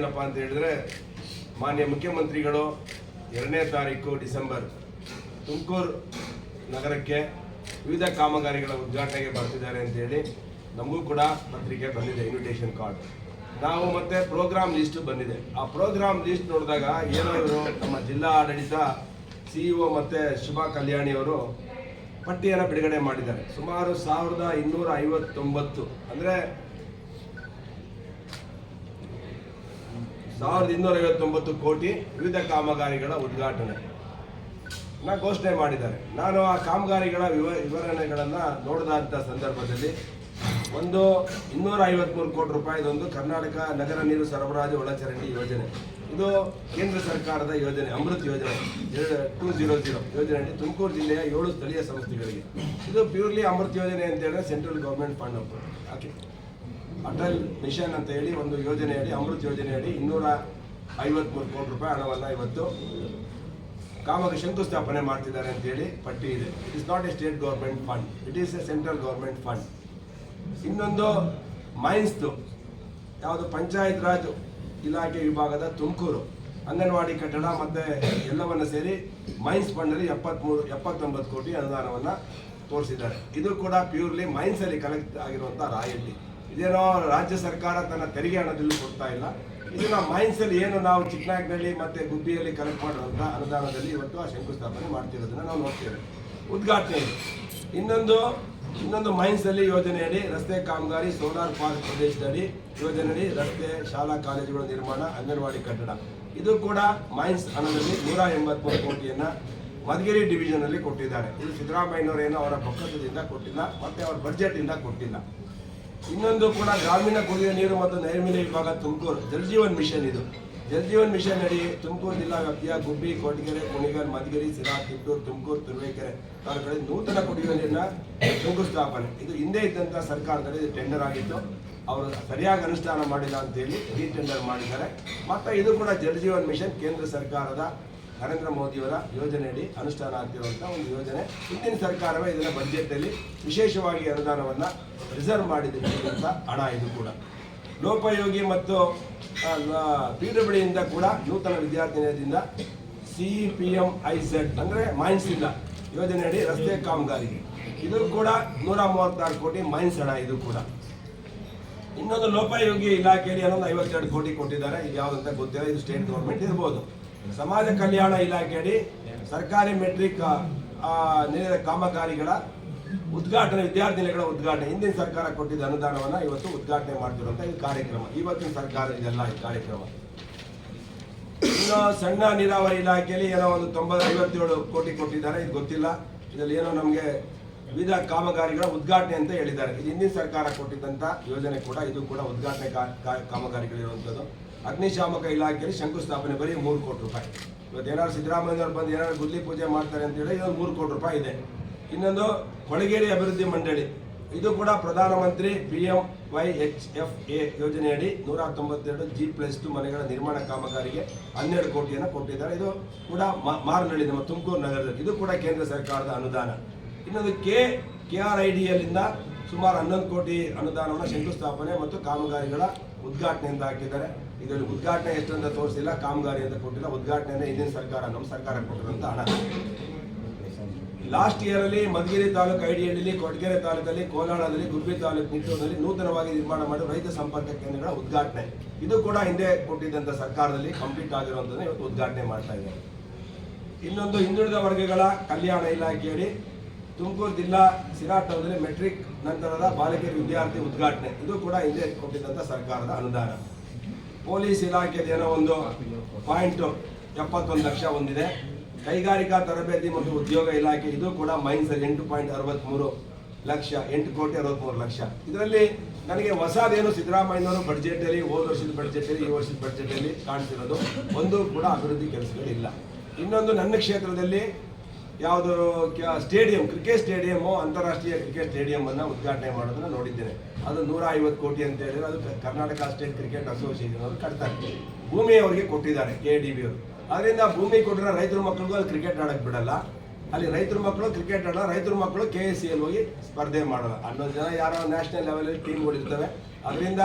ಏನಪ್ಪಾ ಅಂತ ಹೇಳಿದ್ರೆ, ಮಾನ್ಯ ಮುಖ್ಯಮಂತ್ರಿಗಳು ಎರಡನೇ ತಾರೀಕು ಡಿಸೆಂಬರ್ ತುಮಕೂರು ನಗರಕ್ಕೆ ವಿವಿಧ ಕಾಮಗಾರಿಗಳ ಉದ್ಘಾಟನೆಗೆ ಬರ್ತಿದ್ದಾರೆ ಅಂತೇಳಿ ನಮಗೂ ಕೂಡ ಪತ್ರಿಕೆ ಬಂದಿದೆ ಇನ್ವಿಟೇಷನ್ ಕಾರ್ಡ್ ನಾವು ಮತ್ತೆ ಪ್ರೋಗ್ರಾಮ್ ಲಿಸ್ಟ್ ಬಂದಿದೆ. ಆ ಪ್ರೋಗ್ರಾಮ್ ಲಿಸ್ಟ್ ನೋಡಿದಾಗ ಏನೋ ನಮ್ಮ ಜಿಲ್ಲಾ ಆಡಳಿತ ಸಿಇಒ ಮತ್ತೆ ಶುಭಾ ಕಲ್ಯಾಣಿ ಅವರು ಪಟ್ಟಿಯನ್ನು ಬಿಡುಗಡೆ ಮಾಡಿದ್ದಾರೆ. ಸುಮಾರು ಸಾವಿರದ ಇನ್ನೂರ ಐವತ್ತೊಂಬತ್ತು. ಅಂದರೆ ಸಾವಿರದ ಇನ್ನೂರ ಐವತ್ತೊಂಬತ್ತು ಕೋಟಿ ವಿವಿಧ ಕಾಮಗಾರಿಗಳ ಉದ್ಘಾಟನೆ. ಘೋಷಣೆ ಮಾಡಿದ್ದಾರೆ. ನಾನು ಆ ಕಾಮಗಾರಿಗಳ ವಿವ, ವಿವರಣೆಗಳನ್ನು ನೋಡಿದಂಥ ಸಂದರ್ಭದಲ್ಲಿ ಒಂದು ಇನ್ನೂರ ಐವತ್ಮೂರು ಕೋಟಿ ರೂಪಾಯಿದೊಂದು ಕರ್ನಾಟಕ ನಗರ ನೀರು ಸರಬರಾಜು ಒಳಚರಂಡಿ ಯೋಜನೆ. ಇದು ಕೇಂದ್ರ ಸರ್ಕಾರದ ಯೋಜನೆ, ಅಮೃತ್ ಯೋಜನೆ. ಟೂ ಜೀರೋ ಜೀರೋ ಯೋಜನೆ ತುಮಕೂರು ಜಿಲ್ಲೆಯ ಏಳು ಸ್ಥಳೀಯ ಸಂಸ್ಥೆಗಳಿಗೆ. ಇದು ಪ್ಯೂರ್ಲಿ ಅಮೃತ್ ಯೋಜನೆ ಅಂತ ಹೇಳಿದ್ರೆ central government fund okay. Atal mission ಅಂತ ಹೇಳಿ ಒಂದು ಯೋಜನೆಯಡಿ, ಅಮೃತ್ ಯೋಜನೆಯಡಿ ಇನ್ನೂರ ಐವತ್ಮೂರು ಕೋಟಿ ರೂಪಾಯಿ ಹಣವನ್ನು ಇವತ್ತು ಕಾಮಗಾರಿ ಶಂಕುಸ್ಥಾಪನೆ ಮಾಡ್ತಿದ್ದಾರೆ ಅಂತೇಳಿ ಪಟ್ಟಿ ಇದೆ. It is not a state government fund it is a central government fund ಇನ್ನೊಂದು ಮೈನ್ಸ್ದು, ಯಾವುದು ಪಂಚಾಯತ್ ರಾಜ್ ಇಲಾಖೆ ವಿಭಾಗದ ತುಮಕೂರು, ಅಂಗನವಾಡಿ ಕಟ್ಟಡ ಮತ್ತೆ ಎಲ್ಲವನ್ನ ಸೇರಿ ಮೈನ್ಸ್ ಫಂಡಲ್ಲಿ ಎಪ್ಪತ್ಮೂರು, ಎಪ್ಪತ್ತೊಂಬತ್ತು ಕೋಟಿ ಅನುದಾನವನ್ನ ತೋರಿಸಿದ್ದಾರೆ. ಇದು ಕೂಡ ಪ್ಯೂರ್ಲಿ ಮೈನ್ಸಲ್ಲಿ ಕಲೆಕ್ಟ್ ಆಗಿರುವಂಥ ರಾಯಲ್ಟಿ ಇದೇನೋ ರಾಜ್ಯ ಸರ್ಕಾರ ತನ್ನ ತೆರಿಗೆ ಹಣದಲ್ಲಿ ಕೊಡ್ತಾ ಇಲ್ಲ. ಇದನ್ನ ಮೈನ್ಸಲ್ಲಿ ಏನು ನಾವು ಚಿಕ್ಕನಾಗ್ನಲ್ಲಿ ಮತ್ತೆ ಗುಬ್ಬಿಯಲ್ಲಿ ಕಲೆಕ್ಟ್ ಮಾಡುವಂತ ಅನುದಾನದಲ್ಲಿ ಇವತ್ತು ಆ ಶಂಕುಸ್ಥಾಪನೆ ಮಾಡ್ತಿರೋದನ್ನ ನಾವು ನೋಡ್ತೇವೆ. ಉದ್ಘಾಟನೆ. ಇನ್ನೊಂದು ಇನ್ನೊಂದು ಮೈನ್ಸ್ ಅಲ್ಲಿ ಯೋಜನೆಯಡಿ ರಸ್ತೆ ಕಾಮಗಾರಿ ಸೋಲಾರ್ ಪಾರ್ಕ್ ಪ್ರದೇಶದಡಿ ಯೋಜನೆಯಡಿ ರಸ್ತೆ ಶಾಲಾ ಕಾಲೇಜುಗಳ ನಿರ್ಮಾಣ, ಅಂಗನವಾಡಿ ಕಟ್ಟಡ. ಇದು ಕೂಡ ಮೈನ್ಸ್ ಹಣದಲ್ಲಿ ನೂರ ಎಂಬತ್ಮೂರು ಕೋಟಿಯನ್ನ ಮಧುಗಿರಿ ಡಿವಿಷನ್ ಅಲ್ಲಿ ಕೊಟ್ಟಿದ್ದಾರೆ. ಇದು ಸಿದ್ದರಾಮಯ್ಯನವರು ಏನೋ ಅವರ ಬೊಕ್ಕಸದಿಂದ ಕೊಟ್ಟಿಲ್ಲ, ಮತ್ತೆ ಅವರ ಬಜೆಟ್ ಇಂದ ಕೊಟ್ಟಿಲ್ಲ. ಇನ್ನೊಂದು ಕೂಡ ಗ್ರಾಮೀಣ ಕುಡಿಯುವ ನೀರು ಮತ್ತು ನೈರ್ಮಲ್ಯ ವಿಭಾಗ ತುಮಕೂರು. ಜಲಜೀವನ್ ಮಿಷನ್ ಇದು. ಜಲಜೀವನ್ ಮಿಷನ್ ಅಡಿ ತುಮಕೂರು ಜಿಲ್ಲಾ ವ್ಯಾಪ್ತಿಯ ಗುಬ್ಬಿ, ಕೋಟಗೆರೆ, ಕುಣಿಗಲ್, ಮಧುಗಿರಿ ಸಿರಾ ತಿಟ್ಟೂರು ತುಮಕೂರು, ತುರುವೇಕೆರೆ ತಾಲೂಕುಗಳಲ್ಲಿ ನೂತನ ಕುಡಿಯುವ ನೀರಿನ ಶಂಕುಸ್ಥಾಪನೆ. ಇದು ಹಿಂದೆ ಇದ್ದಂಥ ಸರ್ಕಾರದಲ್ಲಿ ಟೆಂಡರ್ ಆಗಿತ್ತು. ಅವರು ಸರಿಯಾಗಿ ಅನುಷ್ಠಾನ ಮಾಡಿಲ್ಲ ಅಂತೇಳಿ ರೀಟೆಂಡರ್ ಮಾಡಿದ್ದಾರೆ. ಮತ್ತು ಇದು ಕೂಡ ಜಲಜೀವನ್ ಮಿಷನ್ ಕೇಂದ್ರ ಸರ್ಕಾರದ ನರೇಂದ್ರ ಮೋದಿಯವರ ಯೋಜನೆಯಡಿ ಅನುಷ್ಠಾನ ಆಗ್ತಿರುವಂಥ ಒಂದು ಯೋಜನೆ. ಹಿಂದಿನ ಸರ್ಕಾರವೇ ಇದನ್ನ ಬಜೆಟಲ್ಲಿ ವಿಶೇಷವಾಗಿ ಅನುದಾನವನ್ನು ರಿಸರ್ವ್ ಮಾಡಿದಂಥ ಹಣ ಇದು ಕೂಡ. ಲೋಪಯೋಗಿ ಮತ್ತು ಪಿ ಕೂಡ ನೂತನ ವಿದ್ಯಾರ್ಥಿನಿಯದಿಂದ ಸಿ ಪಿ ಎಂ ಐ ಸೆಡ್ ಅಂದರೆ ಮೈನ್ಸ್ ಇಲ್ಲ ಯೋಜನೆಯಡಿ ರಸ್ತೆ ಕಾಮಗಾರಿಗೆ. ಇದು ಕೂಡ ನೂರ ಮೂವತ್ತಾರು ಕೋಟಿ ಮೈನ್ಸ್ ಹಣ ಇದು ಕೂಡ. ಇನ್ನೊಂದು ಲೋಪಯೋಗಿ ಇಲಾಖೆಯಲ್ಲಿ ಏನೊಂದು ಐವತ್ತೆರಡು ಕೋಟಿ ಕೊಟ್ಟಿದ್ದಾರೆ. ಇದು ಯಾವುದಂತ ಗೊತ್ತಿಲ್ಲ. ಇದು ಸ್ಟೇಟ್ ಗೌರ್ಮೆಂಟ್ ಇರ್ಬೋದು. ಸಮಾಜ ಕಲ್ಯಾಣ ಇಲಾಖೆಯಡಿ ಸರ್ಕಾರಿ ಮೆಟ್ರಿಕ್ ನೇರ ಕಾಮಗಾರಿಗಳ ಉದ್ಘಾಟನೆ, ವಿದ್ಯಾರ್ಥಿನಿಗಳ ಉದ್ಘಾಟನೆ. ಹಿಂದಿನ ಸರ್ಕಾರ ಕೊಟ್ಟಿದ್ದ ಅನುದಾನವನ್ನ ಇವತ್ತು ಉದ್ಘಾಟನೆ ಮಾಡ್ತಿರುವಂತಹ ಈ ಕಾರ್ಯಕ್ರಮ. ಇವತ್ತಿನ ಸರ್ಕಾರ ಇದೆಲ್ಲ ಈ ಕಾರ್ಯಕ್ರಮ. ಇನ್ನು ಸಣ್ಣ ನೀರಾವರಿ ಇಲಾಖೆಯಲ್ಲಿ ಏನೋ ಒಂದು ತೊಂಬತ್ತು ಐವತ್ತೇಳು ಕೋಟಿ ಕೊಟ್ಟಿದ್ದಾರೆ. ಇದು ಗೊತ್ತಿಲ್ಲ. ಇದರಲ್ಲಿ ಏನೋ ನಮಗೆ ವಿವಿಧ ಕಾಮಗಾರಿಗಳ ಉದ್ಘಾಟನೆ ಅಂತ ಹೇಳಿದ್ದಾರೆ. ಇದು ಹಿಂದಿನ ಸರ್ಕಾರ ಕೊಟ್ಟಿದ್ದಂಥ ಯೋಜನೆ ಕೂಡ, ಇದು ಕೂಡ ಉದ್ಘಾಟನೆ ಕಾಮಗಾರಿಗಳಿರುವಂಥದ್ದು ಅಗ್ನಿಶಾಮಕ ಇಲಾಖೆಯಲ್ಲಿ ಶಂಕುಸ್ಥಾಪನೆ, ಬರೀ ಮೂರು ಕೋಟಿ ರೂಪಾಯಿ. ಇವತ್ತು ಏನಾದ್ರು ಸಿದ್ದರಾಮಯ್ಯವ್ರು ಬಂದು ಏನಾದ್ರು ಗುದ್ಲಿ ಪೂಜೆ ಮಾಡ್ತಾರೆ ಅಂತ ಹೇಳಿ ಇದೊಂದು ಮೂರು ಕೋಟಿ ರೂಪಾಯಿ ಇದೆ. ಇನ್ನೊಂದು ಕೊಳಗೇರಿ ಅಭಿವೃದ್ಧಿ ಮಂಡಳಿ. ಇದು ಕೂಡ ಪ್ರಧಾನಮಂತ್ರಿ P M Y H F A ಯೋಜನೆಯಡಿ ನೂರ ತೊಂಬತ್ತೆರಡು ಜಿ ಪ್ಲಸ್ ಟು ಮನೆಗಳ ನಿರ್ಮಾಣ ಕಾಮಗಾರಿಗೆ ಹನ್ನೆರಡು ಕೋಟಿಯನ್ನು ಕೊಟ್ಟಿದ್ದಾರೆ. ಇದು ಕೂಡ ಮಾರ್ನಳ್ಳಿ ನಮ್ಮ ತುಮಕೂರು ನಗರದಲ್ಲಿ. ಇದು ಕೂಡ ಕೇಂದ್ರ ಸರ್ಕಾರದ ಅನುದಾನ. ಇನ್ನೊಂದು K K R I D ಎಲ್ಲಿಂದ ಸುಮಾರು ಹನ್ನೊಂದು ಕೋಟಿ ಅನುದಾನವನ್ನು ಶಂಕುಸ್ಥಾಪನೆ ಮತ್ತು ಕಾಮಗಾರಿಗಳ ಉದ್ಘಾಟನೆಯಿಂದ ಹಾಕಿದ್ದಾರೆ. ಇದರಲ್ಲಿ ಉದ್ಘಾಟನೆ ಎಷ್ಟಂತ ತೋರಿಸಿಲ್ಲ, ಕಾಮಗಾರಿ ಅಂತ ಕೊಟ್ಟಿಲ್ಲ ಉದ್ಘಾಟನೆ ಹಿಂದಿನ ಸರ್ಕಾರ ನಮ್ಮ ಸರ್ಕಾರ ಕೊಟ್ಟಿರುವಂಥ ಹಣ. ಲಾಸ್ಟ್ ಇಯರ್ ಅಲ್ಲಿ ಮಧುಗಿರಿ ತಾಲೂಕು ಐಡಿಯಲ್ಲಿ ಕೊಡಗೆರೆ ತಾಲೂಕಲ್ಲಿ ಕೋಲಾಳದಲ್ಲಿ ಗುಬ್ಬಿ ತಾಲೂಕು ನಿಟ್ಟೂರಿನಲ್ಲಿ ನೂತನವಾಗಿ ನಿರ್ಮಾಣ ಮಾಡಿ ರೈತ ಸಂಪರ್ಕ ಕೇಂದ್ರಗಳ ಉದ್ಘಾಟನೆ. ಇದು ಕೂಡ ಹಿಂದೆ ಕೊಟ್ಟಿದ್ದಂಥ ಸರ್ಕಾರದಲ್ಲಿ ಕಂಪ್ಲೀಟ್ ಆಗಿರುವಂಥದ್ದು ಇವತ್ತು ಉದ್ಘಾಟನೆ ಮಾಡ್ತಾ ಇದ್ದಾರೆ. ಇನ್ನೊಂದು ಹಿಂದುಳಿದ ವರ್ಗಗಳ ಕಲ್ಯಾಣ ಇಲಾಖೆಯಡಿ ತುಮಕೂರು ಜಿಲ್ಲಾ ಸಿರಾಟದಲ್ಲಿ ಮೆಟ್ರಿಕ್ ನಂತರದ ಬಾಲಕಿಯರ ವಿದ್ಯಾರ್ಥಿ ಉದ್ಘಾಟನೆ. ಇದು ಕೂಡ ಹಿಂದೆ ಕೊಟ್ಟಿದ್ದಂಥ ಸರ್ಕಾರದ ಅನುದಾನ. ಪೊಲೀಸ್ ಇಲಾಖೆಯಲ್ಲಿ ಏನೋ ಒಂದು ಪಾಯಿಂಟ್ ಎಪ್ಪತ್ತೊಂದು ಲಕ್ಷ ಹೊಂದಿದೆ ಕೈಗಾರಿಕಾ ತರಬೇತಿ ಮತ್ತು ಉದ್ಯೋಗ ಇಲಾಖೆ, ಇದು ಕೂಡ ಮೈನ್ಸ್ ಎಂಟು ಪಾಯಿಂಟ್ ಅರವತ್ತ್ಮೂರು ಲಕ್ಷ, ಎಂಟು ಕೋಟಿ ಅರವತ್ತ್ಮೂರು ಲಕ್ಷ. ಇದರಲ್ಲಿ ನನಗೆ ಹೊಸದೇನು ಸಿದ್ದರಾಮಯ್ಯನವರು ಬಡ್ಜೆಟಲ್ಲಿ ಹೋದ ವರ್ಷದ ಬಡ್ಜೆಟಲ್ಲಿ ಈ ವರ್ಷದ ಬಡ್ಜೆಟಲ್ಲಿ ಕಾಣ್ತಿರೋದು. ಒಂದು ಕೂಡ ಅಭಿವೃದ್ಧಿ ಕೆಲಸಗಳಿಲ್ಲ. ಇನ್ನೊಂದು ನನ್ನ ಕ್ಷೇತ್ರದಲ್ಲಿ ಯಾವುದು ಸ್ಟೇಡಿಯಂ, ಕ್ರಿಕೆಟ್ ಸ್ಟೇಡಿಯಮ್ಮು ಅಂತಾರಾಷ್ಟ್ರೀಯ ಕ್ರಿಕೆಟ್ ಸ್ಟೇಡಿಯಂ ಅನ್ನ ಉದ್ಘಾಟನೆ ಮಾಡೋದನ್ನ ನೋಡಿದ್ದೇನೆ. ಅದು ನೂರ ಐವತ್ತು ಕೋಟಿ ಅಂತ ಹೇಳಿದ್ರೆ ಅದು ಕರ್ನಾಟಕ ಸ್ಟೇಟ್ ಕ್ರಿಕೆಟ್ ಅಸೋಸಿಯೇಷನ್ ಅವರು ಕಟ್ತಾರೆ. ಭೂಮಿ ಅವರಿಗೆ ಕೊಟ್ಟಿದ್ದಾರೆ ಕೆ ಡಿ ಬಿ ಅವರು. ಅದರಿಂದ ಭೂಮಿ ಕೊಟ್ಟಿರೋ ರೈತರ ಮಕ್ಕಳಿಗೂ ಅಲ್ಲಿ ಕ್ರಿಕೆಟ್ ಆಡಕ್ ಬಿಡಲ್ಲ. ಅಲ್ಲಿ ರೈತರ ಮಕ್ಕಳು ಕ್ರಿಕೆಟ್ ಆಡಲ್ಲ, ರೈತರ ಮಕ್ಕಳು ಕೆ ಎಸ್ ಸಿ ಅಲ್ಲಿ ಹೋಗಿ ಸ್ಪರ್ಧೆ ಮಾಡಲ್ಲ. ಹನ್ನೊಂದು ಜನ ಯಾರೋ ನ್ಯಾಷನಲ್ ಲೆವೆಲಲ್ಲಿ ಟೀಮ್ಗಳಿರ್ತವೆ ಅದರಿಂದ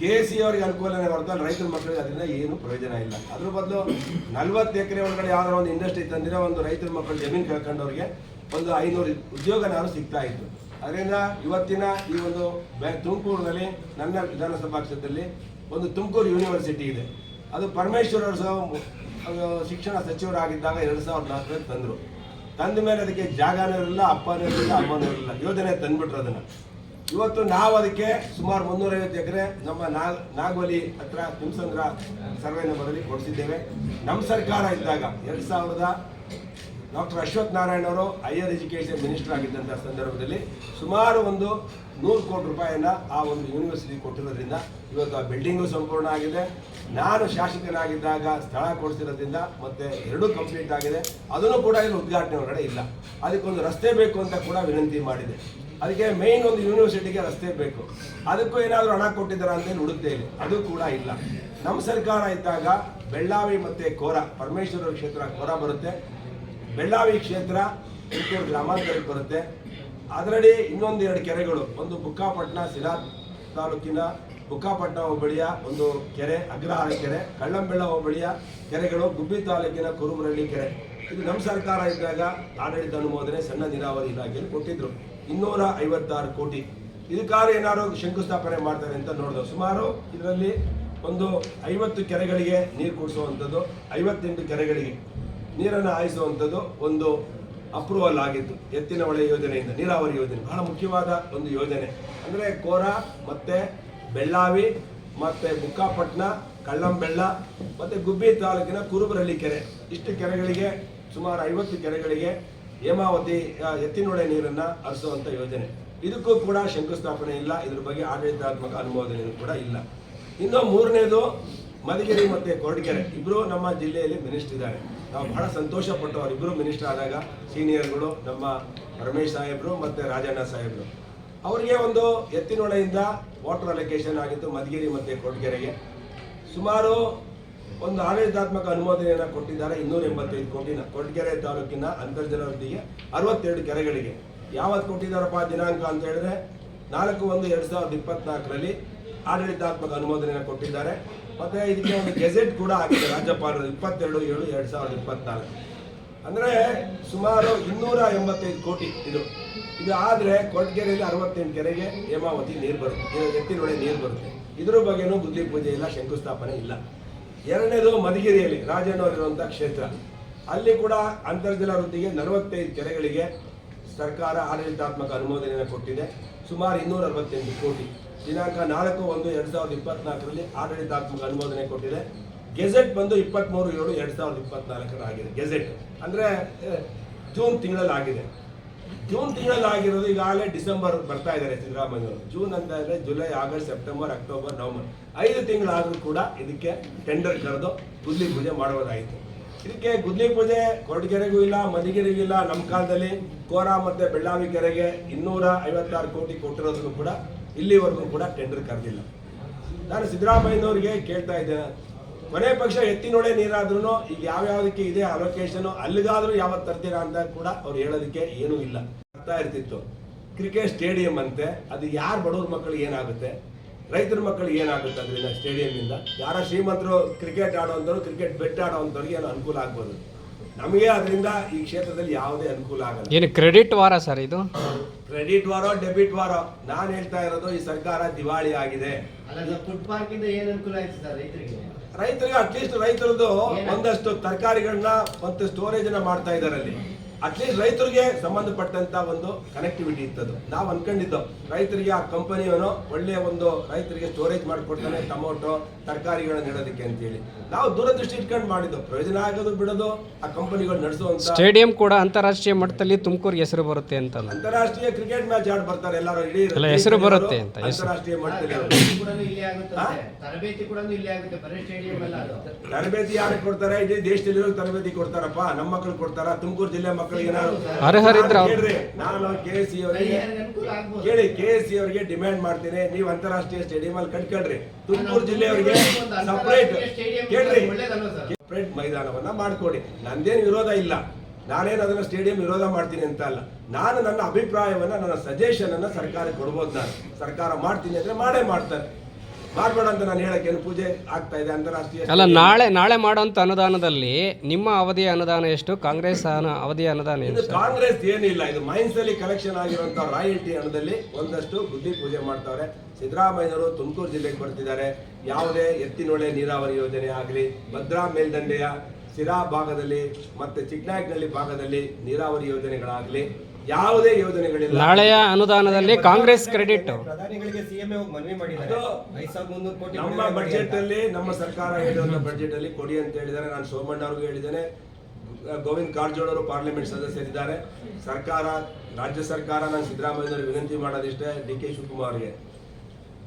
ಕೆ ಸಿ ಅವರಿಗೆ ಅನುಕೂಲನೇ ಹೊರತು ರೈತರ ಮಕ್ಕಳಿಗೆ ಅದರಿಂದ ಏನು ಪ್ರಯೋಜನ ಇಲ್ಲ. ಅದ್ರ ಬದಲು ನಲ್ವತ್ತು ಎಕರೆ ಒಳಗಡೆ ಯಾವ್ದಾರ ಒಂದು ಇಂಡಸ್ಟ್ರಿ ತಂದಿರೋ ಒಂದು ರೈತರ ಮಕ್ಕಳ ಜಮೀನು ಕೇಳ್ಕೊಂಡವ್ರಿಗೆ ಒಂದು ಐನೂರು ಉದ್ಯೋಗ ನಾನು ಸಿಗ್ತಾ ಇತ್ತು ಅದರಿಂದ ಇವತ್ತಿನ ಈ ಒಂದು ತುಮಕೂರಿನಲ್ಲಿ, ನನ್ನ ವಿಧಾನಸಭಾ ಕ್ಷೇತ್ರದಲ್ಲಿ ಒಂದು ತುಮಕೂರು ಯೂನಿವರ್ಸಿಟಿ ಇದೆ. ಅದು ಪರಮೇಶ್ವರ್ ಶಿಕ್ಷಣ ಸಚಿವರಾಗಿದ್ದಾಗ ಎರಡು ಸಾವಿರದ ನಾಲ್ಕರಲ್ಲಿ ತಂದರು. ತಂದ ಮೇಲೆ ಅದಕ್ಕೆ ಜಾಗನೂ ಇರಲಿಲ್ಲ, ಅಪ್ಪನೂ ಇರಲಿಲ್ಲ, ಅಮ್ಮನೂ ಇರಲಿಲ್ಲ, ಯೋಜನೆ ತಂದ್ಬಿಟ್ರು ಅದನ್ನು. ಇವತ್ತು ನಾವು ಅದಕ್ಕೆ ಸುಮಾರು ಮುನ್ನೂರೈವತ್ತು ಎಕರೆ ನಮ್ಮ ನಾಗ್, ನಾಗವಲಿ ಹತ್ರ ಕುಂಸಂಗ್ರ ಸರ್ವೆ ನಂಬರಲ್ಲಿ ಕೊಡಿಸಿದ್ದೇವೆ. ನಮ್ಮ ಸರ್ಕಾರ ಇದ್ದಾಗ ಎರಡು ಸಾವಿರದ ಡಾಕ್ಟರ್ ಅಶ್ವಥ್ ನಾರಾಯಣ ಅವರು ಹೈಯರ್ ಎಜುಕೇಷನ್ ಮಿನಿಸ್ಟರ್ ಆಗಿದ್ದಂಥ ಸಂದರ್ಭದಲ್ಲಿ ಸುಮಾರು ಒಂದು ನೂರು ಕೋಟಿ ರೂಪಾಯಿಯನ್ನ ಆ ಒಂದು ಯೂನಿವರ್ಸಿಟಿ ಕೊಟ್ಟಿರೋದ್ರಿಂದ ಇವತ್ತು ಆ ಬಿಲ್ಡಿಂಗು ಸಂಪೂರ್ಣ ಆಗಿದೆ. ನಾನು ಶಾಸಕನಾಗಿದ್ದಾಗ ಸ್ಥಳ ಕೊಡಿಸಿರೋದ್ರಿಂದ ಮತ್ತೆ ಎರಡೂ ಕಂಪ್ಲೀಟ್ ಆಗಿದೆ. ಅದನ್ನು ಕೂಡ ಇಲ್ಲಿ ಉದ್ಘಾಟನೆ ಹೊರಗಡೆ ಇಲ್ಲ. ಅದಕ್ಕೊಂದು ರಸ್ತೆ ಬೇಕು ಅಂತ ಕೂಡ ವಿನಂತಿ ಮಾಡಿದೆ. ಅದಕ್ಕೆ ಮೇಯ್ನ್ ಒಂದು ಯೂನಿವರ್ಸಿಟಿಗೆ ರಸ್ತೆ ಬೇಕು. ಅದಕ್ಕೂ ಏನಾದರೂ ಹಣ ಕೊಟ್ಟಿದ್ದಾರಾ ಅಂತ ಹುಡುಕ್ತೇವೆ ಹುಡುಕ್ತಾ ಅದು ಕೂಡ ಇಲ್ಲ. ನಮ್ಮ ಸರ್ಕಾರ ಇದ್ದಾಗ ಬೆಳ್ಳಾವಿ ಮತ್ತು ಕೋರ ಪರಮೇಶ್ವರ ಕ್ಷೇತ್ರ ಕೋರ ಬರುತ್ತೆ. ಬೆಳ್ಳಾವಿ ಕ್ಷೇತ್ರ ಚಿತ್ತೂರು ಗ್ರಾಮಾಂತರಕ್ಕೆ ಬರುತ್ತೆ. ಅದರಡಿ ಇನ್ನೊಂದು ಎರಡು ಕೆರೆಗಳು. ಒಂದು ಬುಕ್ಕಾಪಟ್ಟಣ ಸಿರಾ ತಾಲೂಕಿನ ಬುಕ್ಕಾಪಟ್ಟಣ ಹೋಬಳಿಯ ಒಂದು ಕೆರೆ, ಅಗ್ರಹಾರ ಕೆರೆ, ಕಳ್ಳಂಬೆಳ್ಳ ಹೋಬಳಿಯ ಕೆರೆಗಳು, ಗುಬ್ಬಿ ತಾಲೂಕಿನ ಕುರುಬರಳ್ಳಿ ಕೆರೆ. ಇದು ನಮ್ಮ ಸರ್ಕಾರ ಇದ್ದಾಗ ಆಡಳಿತ ಅನುಮೋದನೆ ಸಣ್ಣ ನೀರಾವರಿ ಇಲಾಖೆಯಲ್ಲಿ ಕೊಟ್ಟಿದ್ರು. ಇನ್ನೂರ ಐವತ್ತಾರು ಕೋಟಿ. ಇದಕ್ಕಾದ್ರೆ ಏನಾದ್ರು ಶಂಕುಸ್ಥಾಪನೆ ಮಾಡ್ತಾರೆ ಅಂತ ನೋಡಿದ್ರು ಸುಮಾರು ಇದರಲ್ಲಿ ಒಂದು ಐವತ್ತು ಕೆರೆಗಳಿಗೆ ನೀರು ಕುಡಿಸುವಂಥದ್ದು, ಐವತ್ತೆಂಟು ಕೆರೆಗಳಿಗೆ ನೀರನ್ನು ಹಾಯಿಸುವಂಥದ್ದು ಒಂದು ಅಪ್ರೂವಲ್ ಆಗಿತ್ತು ಎತ್ತಿನ ಹೊಳೆ ಯೋಜನೆಯಿಂದ, ನೀರಾವರಿ ಯೋಜನೆ. ಬಹಳ ಮುಖ್ಯವಾದ ಒಂದು ಯೋಜನೆ. ಅಂದರೆ ಕೋರ, ಮತ್ತೆ ಬೆಳ್ಳಾವಿ, ಮತ್ತೆ ಬುಕ್ಕಾಪಟ್ಟಣ ಕಳ್ಳಂಬೆಳ್ಳ, ಮತ್ತೆ ಗುಬ್ಬಿ ತಾಲೂಕಿನ ಕುರುಬರಳ್ಳಿ ಕೆರೆ. ಇಷ್ಟು ಕೆರೆಗಳಿಗೆ ಸುಮಾರು ಐವತ್ತು ಕೆರೆಗಳಿಗೆ ಹೇಮಾವತಿ ಎತ್ತಿನೊಳೆ ನೀರನ್ನ ಹರಿಸುವಂತ ಯೋಜನೆ. ಇದಕ್ಕೂ ಕೂಡ ಶಂಕುಸ್ಥಾಪನೆ ಇಲ್ಲ. ಇದ್ರ ಬಗ್ಗೆ ಆಡಳಿತಾತ್ಮಕ ಅನುಮೋದನೆ ಕೂಡ ಇಲ್ಲ. ಇನ್ನು ಮೂರನೇದು, ಮಧುಗಿರಿ ಮತ್ತೆ ಕೊರಟಗೆರೆ ಇಬ್ಬರು ನಮ್ಮ ಜಿಲ್ಲೆಯಲ್ಲಿ ಮಿನಿಸ್ಟರ್ ಇದ್ದಾರೆ. ನಾವು ಬಹಳ ಸಂತೋಷ ಪಟ್ಟು ಅವರಿಬ್ಬರು ಮಿನಿಸ್ಟರ್ ಆದಾಗ ಸೀನಿಯರ್ಗಳು, ನಮ್ಮ ರಮೇಶ್ ಸಾಹೇಬ್ರು ಮತ್ತೆ ರಾಜಣ್ಣ ಸಾಹೇಬ್ರು. ಅವರಿಗೆ ಒಂದು ಎತ್ತಿನೊಳೆಯಿಂದ ವಾಟರ್ ಅಲೋಕೇಶನ್ ಆಗಿತ್ತು ಮಧುಗಿರಿ ಮತ್ತೆ ಕೊರಟಗೆರೆಗೆ ಸುಮಾರು ಒಂದು ಆಡಳಿತಾತ್ಮಕ ಅನುಮೋದನೆಯನ್ನು ಕೊಟ್ಟಿದ್ದಾರೆ ಇನ್ನೂರ ಎಂಬತ್ತೈದು ಕೋಟಿನ ಕೊರಟಗೆರೆ ತಾಲೂಕಿನ ಅಂತರ್ಜಲ ವೃದ್ಧಿಗೆ ಅರವತ್ತೆರಡು ಕೆರೆಗಳಿಗೆ. ಯಾವತ್ತು ಕೊಟ್ಟಿದ್ದಾರಪ್ಪ ದಿನಾಂಕ ಅಂತ ಹೇಳಿದ್ರೆ ನಾಲ್ಕು ಒಂದು ಎರಡು ಸಾವಿರದ ಇಪ್ಪತ್ನಾಲ್ಕರಲ್ಲಿ ಆಡಳಿತಾತ್ಮಕ ಅನುಮೋದನೆಯನ್ನು ಕೊಟ್ಟಿದ್ದಾರೆ. ಮತ್ತೆ ಇದಕ್ಕೆ ಒಂದು ಗೆಜೆಟ್ ಕೂಡ ಆಗಿದೆ ರಾಜ್ಯಪಾಲರು, ಇಪ್ಪತ್ತೆರಡು ಏಳು ಎರಡು ಸಾವಿರದ ಇಪ್ಪತ್ನಾಲ್ಕು. ಅಂದ್ರೆ ಸುಮಾರು ಇನ್ನೂರ ಎಂಬತ್ತೈದು ಕೋಟಿ ಇದು. ಇದು ಆದ್ರೆ ಕೊರಟಗೆರೆಯಲ್ಲಿ ಅರವತ್ತೆಂಟು ಕೆರೆಗೆ ಹೇಮಾವತಿ ನೀರು ಬರುತ್ತೆ ಎತ್ತಿನೊಳೆ ನೀರು ಬರುತ್ತೆ. ಇದ್ರ ಬಗ್ಗೆನೂ ಬುದ್ಧಿ ಪೂಜೆ ಇಲ್ಲ, ಶಂಕುಸ್ಥಾಪನೆ ಇಲ್ಲ. ಎರಡನೇದು ಮಧುಗಿರಿಯಲ್ಲಿ ರಾಜಣ್ಣವರಿರುವಂಥ ಕ್ಷೇತ್ರ. ಅಲ್ಲಿ ಕೂಡ ಅಂತರ್ಜಲ ವೃದ್ಧಿಗೆ ನಲವತ್ತೈದು ಕೆರೆಗಳಿಗೆ ಸರ್ಕಾರ ಆಡಳಿತಾತ್ಮಕ ಅನುಮೋದನೆಯನ್ನು ಕೊಟ್ಟಿದೆ. ಸುಮಾರು ಇನ್ನೂರ ಅರವತ್ತೆಂಟು ಕೋಟಿ. ದಿನಾಂಕ ನಾಲ್ಕು ಒಂದು ಎರಡು ಸಾವಿರದ ಇಪ್ಪತ್ನಾಲ್ಕರಲ್ಲಿ ಆಡಳಿತಾತ್ಮಕ ಅನುಮೋದನೆ ಕೊಟ್ಟಿದೆ. ಗೆಜೆಟ್ ಬಂದು ಇಪ್ಪತ್ತ್ಮೂರು ಏಳು ಎರಡು ಸಾವಿರದ ಇಪ್ಪತ್ನಾಲ್ಕರ ಆಗಿದೆ ಗೆಜೆಟ್ ಅಂದರೆ ಜೂನ್ ತಿಂಗಳಲ್ಲಿ ಆಗಿದೆ ಜೂನ್ ತಿಂಗಳಲ್ಲಿ ಆಗಿರೋದು ಈಗಾಗಲೇ ಡಿಸೆಂಬರ್ ಬರ್ತಾ ಇದ್ದಾರೆ ಸಿದ್ದರಾಮಯ್ಯವರು. ಜೂನ್ ಅಂತ ಅಂದರೆ July, August, September, October, November. ಐದು ತಿಂಗಳಾದರೂ ಕೂಡ ಇದಕ್ಕೆ ಟೆಂಡರ್ ಕರೆದು ಗುದ್ಲಿ ಪೂಜೆ ಮಾಡುವುದಾಯಿತು. ಇದಕ್ಕೆ ಗುದ್ಲಿ ಪೂಜೆ ಕೊರಟಗೆರೆಗೂ ಇಲ್ಲ, ಮದಿಗೆರೆಗೂ ಇಲ್ಲ. ನಮ್ಮ ಕಾಲದಲ್ಲಿ ಕೋರ ಮತ್ತು ಬೆಳ್ಳಾವಿ ಕೆರೆಗೆ ಇನ್ನೂರ ಐವತ್ತಾರು ಕೋಟಿ ಕೊಟ್ಟಿರೋದನ್ನು ಕೂಡ ಇಲ್ಲಿವರೆಗೂ ಕೂಡ ಟೆಂಡರ್ ಕರೆದಿಲ್ಲ. ನಾನು ಸಿದ್ದರಾಮಯ್ಯನವರಿಗೆ ಕೇಳ್ತಾ ಇದ್ದೇನೆ. ಕೊನೆ ಪಕ್ಷ ಎತ್ತಿನೊಳೆ ನೀರಾದ್ರೂ ಈಗ ಯಾವ್ಯಾವುದಕ್ಕೆ ಇದೆ ಅಲೋಕೇಶನ್ ಅಲ್ಲಿಗಾದ್ರೂ ಯಾವತ್ತು ತರ್ತೀರಾ ಅಂತ ಕೂಡ ಅವ್ರು ಹೇಳೋದಕ್ಕೆ ಏನೂ ಇಲ್ಲ. ಆಗ್ತಾ ಇರ್ತಿತ್ತು. ಕ್ರಿಕೆಟ್ ಸ್ಟೇಡಿಯಂ ಅಂತೆ ಅದು ಯಾರು ಬಡವ್ರ ಮಕ್ಕಳು ಏನಾಗುತ್ತೆ? ರೈತರ ಮಕ್ಕಳು ಏನಾಗುತ್ತೆ ಅದರಿಂದ ಸ್ಟೇಡಿಯಂನಿಂದ ಯಾರ ಶ್ರೀಮಂತರು ಕ್ರಿಕೆಟ್ ಆಡೋವಂಥವ್ರು ಕ್ರಿಕೆಟ್ ಬೆಟ್ ಆಡೋವಂಥವ್ರಿಗೆ ಏನು ಅನುಕೂಲ ಆಗ್ಬೋದು. ನಮಗೆ ಅದರಿಂದ ಈ ಕ್ಷೇತ್ರದಲ್ಲಿ ಯಾವುದೇ ಅನುಕೂಲ ಆಗಲ್ಲ. ಏನು ಕ್ರೆಡಿಟ್ ವಾರ ಸರ್ ಇದು? ಕ್ರೆಡಿಟ್ ವಾರೋ ಡೆಬಿಟ್ ವಾರೋ ನಾನು ಹೇಳ್ತಾ ಇರೋದು ಈ ಸರ್ಕಾರ ದಿವಾಳಿ ಆಗಿದೆ. ಅಲ್ಲ ಫುಡ್ ಪಾರ್ಕ್ ಇಂದ ಏನ್ ಅನುಕೂಲ ಆಯ್ತು ಸರ್ ರೈತರಿಗೆ? ರೈತರಿಗೆ ಅಟ್ಲೀಸ್ಟ್ ರೈತರದ್ದು ಒಂದಷ್ಟು ತರಕಾರಿಗಳನ್ನ ಮತ್ತು ಸ್ಟೋರೇಜ್ ಅನ್ನ ಮಾಡ್ತಾ ಇದ್ದಾರೆ ಅಲ್ಲಿ. ಅಟ್ಲೀಸ್ಟ್ ರೈತರಿಗೆ ಸಂಬಂಧಪಟ್ಟಂತ ಒಂದು ಕನೆಕ್ಟಿವಿಟಿ ಇತ್ತದು. ನಾವು ಅನ್ಕೊಂಡಿದ್ದು ರೈತರಿಗೆ ಆ ಕಂಪನಿಯವನು ಒಳ್ಳೆಯ ಒಂದು ರೈತರಿಗೆ ಸ್ಟೋರೇಜ್ ಮಾಡಿಕೊಡ್ತಾನೆ ಟೊಮೊಟೊ ತರಕಾರಿಗಳನ್ನ ಅಂತ ಅಂತೇಳಿ. ನಾವು ದೂರದೃಷ್ಟಿ ಇಟ್ಕೊಂಡು ಮಾಡಿದ್ದು ಪ್ರಯೋಜನ ಆಗೋದು ಬಿಡೋದು ಆ ಕಂಪನಿಗಳು ನಡೆಸುವಂತ ಸ್ಟೇಡಿಯಂ ಕೂಡ ಅಂತಾರಾಷ್ಟ್ರೀಯ ಮಟ್ಟದಲ್ಲಿ ತುಮಕೂರಿಗೆ ಹೆಸರು ಬರುತ್ತೆ ಅಂತ ಅಂತಾರಾಷ್ಟ್ರೀಯ ಕ್ರಿಕೆಟ್ ಮ್ಯಾಚ್ ಆಡ್ ಬರ್ತಾರೆ ಎಲ್ಲರೂ ಇಡೀ ಅಲ್ಲ, ಹೆಸರು ಬರುತ್ತೆ ಅಂತ, ಅಂತಾರಾಷ್ಟ್ರೀಯ ಮಟ್ಟದಲ್ಲಿ. ತರಬೇತಿ ಯಾರು ಇಲ್ಲೇ ಆಗುತ್ತಂತೆ ತರಬೇತಿ ಕೂಡ ಇಲ್ಲೇ ಆಗುತ್ತೆ ಬರೀ ಸ್ಟೇಡಿಯಂ ಅಲ್ಲ ಅದು. ತರಬೇತಿ ಯಾರಿಗೆ ಕೊಡ್ತಾರೆ? ಇಡೀ ದೇಶದಲ್ಲಿರೋ ತರಬೇತಿ ಕೊಡ್ತಾರಪ್ಪ ನಮ್ಮ ಮಕ್ಕಳು ಕೊಡ್ತಾರ? ತುಮಕೂರು ಜಿಲ್ಲೆ ಮಕ್ಕಳಿಗೆ ನಾನು ಅರ್ಹರಿದ್ರೆ ನಾನು ಕೆ ಎಸ್ ಸಿ ಅವರಿಗೆ ಕೇಳಿ ಕೆ ಎಸ್ ಸಿ ಅವರಿಗೆ ಡಿಮ್ಯಾಂಡ್ ಮಾಡ್ತೀನಿ. ನೀವು ಅಂತಾರಾಷ್ಟ್ರೀಯ ಸ್ಟೇಡಿಯಂ ಅಲ್ಲಿ ಕಟ್ಕೊಳ್ರಿ ತುಮಕೂರು ಜಿಲ್ಲೆಯವರಿಗೆ ಒಂದು ಸಪರೇಟ್ ಕೇಳ್ರಿ. ಸಪರೇಟ್ ಮೈದಾನವನ್ನ ಮಾಡ್ಕೊಡಿ. ನಂದೇನು ವಿರೋಧ ಇಲ್ಲ. ನಾನೇನು ಅದನ್ನ ಸ್ಟೇಡಿಯಂ ವಿರೋಧ ಮಾಡ್ತೀನಿ ಅಂತ ಅಲ್ಲ. ನಾನು ನನ್ನ ಅಭಿಪ್ರಾಯವನ್ನ ನನ್ನ ಸಜೆಷನ್ ಅನ್ನ ಸರ್ಕಾರಕ್ಕೆ ಕೊಡ್ಬೋದು ನಾನು. ಸರ್ಕಾರ ಮಾಡ್ತೀನಿ ಅಂದ್ರೆ ಮಾಡೇ ಮಾಡ್ತಾರೆ. ಮಾಡಬೇಡ ಅಂತ ನಾನು ಹೇಳಕ್ಕೆ ಏನು ಪೂಜೆ ಆಗ್ತಾ ಇದೆ ಅಂತಾರಾಷ್ಟ್ರೀಯ ಅಲ್ಲ ನಾಳೆ ನಾಳೆ ಮಾಡೋಂಥ ಅನುದಾನದಲ್ಲಿ ನಿಮ್ಮ ಅವಧಿಯ ಅನುದಾನ ಎಷ್ಟು? ಕಾಂಗ್ರೆಸ್ ಅನು- ಅವಧಿಯ ಅನುದಾನ ಎಷ್ಟು ಇದು ಕಾಂಗ್ರೆಸ್ ಏನಿಲ್ಲ ಇದು ಮೈನ್ಸ್ ಅಲ್ಲಿ ಕಲೆಕ್ಷನ್ ಆಗಿರುವಂತ ರಾಯಲ್ಟಿ ಹಣದಲ್ಲಿ ಒಂದಷ್ಟು ಬುದ್ಧಿ ಪೂಜೆ ಮಾಡ್ತಾವ್ರೆ. ಸಿದ್ದರಾಮಯ್ಯನವರು ತುಮಕೂರು ಜಿಲ್ಲೆಗೆ ಬರ್ತಿದ್ದಾರೆ. ಯಾವುದೇ ಎತ್ತಿನೊಳೆ ನೀರಾವರಿ ಯೋಜನೆ ಆಗಲಿ ಭದ್ರಾ ಮೇಲ್ದಂಡೆಯ ಸಿರಾ ಭಾಗದಲ್ಲಿ ಮತ್ತೆ ಚಿಕ್ಕನಾಯಕನಹಳ್ಳಿ ಭಾಗದಲ್ಲಿ ನೀರಾವರಿ ಯೋಜನೆಗಳಾಗಲಿ ಯಾವುದೇ ಯೋಜನೆಗಳಿಲ್ಲ. ನಾಳೆಯ ಅನುದಾನದಲ್ಲಿ ಕಾಂಗ್ರೆಸ್ ಕ್ರೆಡಿಟ್. ಪ್ರಧಾನಿಗಳಿಗೆ ಸಿಎಂ ಮನವಿ ಮಾಡಿದ್ದಾರೆ. ಐದ್ ಸಾವಿರದ ಮುನ್ನೂರು ಕೋಟಿ ನಮ್ಮ ಬಜೆಟ್ ಅಲ್ಲಿ ನಮ್ಮ ಸರ್ಕಾರ ಹೇಳಿರುವಂತ ಬಜೆಟ್ ಅಲ್ಲಿ ಕೊಡಿ ಅಂತ ಹೇಳಿದ್ದಾರೆ. ನಾನು ಸೋಮಣ್ಣ ಅವ್ರಿಗೂ ಹೇಳಿದ್ದೇನೆ. ಗೋವಿಂದ್ ಕಾರಜೋಳ ಅವರು ಪಾರ್ಲಿಮೆಂಟ್ ಸದಸ್ಯರಿದ್ದಾರೆ. ಸರ್ಕಾರ ರಾಜ್ಯ ಸರ್ಕಾರ ನಾನು ಸಿದ್ದರಾಮಯ್ಯನವರು ವಿನಂತಿ ಮಾಡೋದಿಷ್ಟೇ ಡಿ ಕೆ ಶಿವಕುಮಾರ್ಗೆ.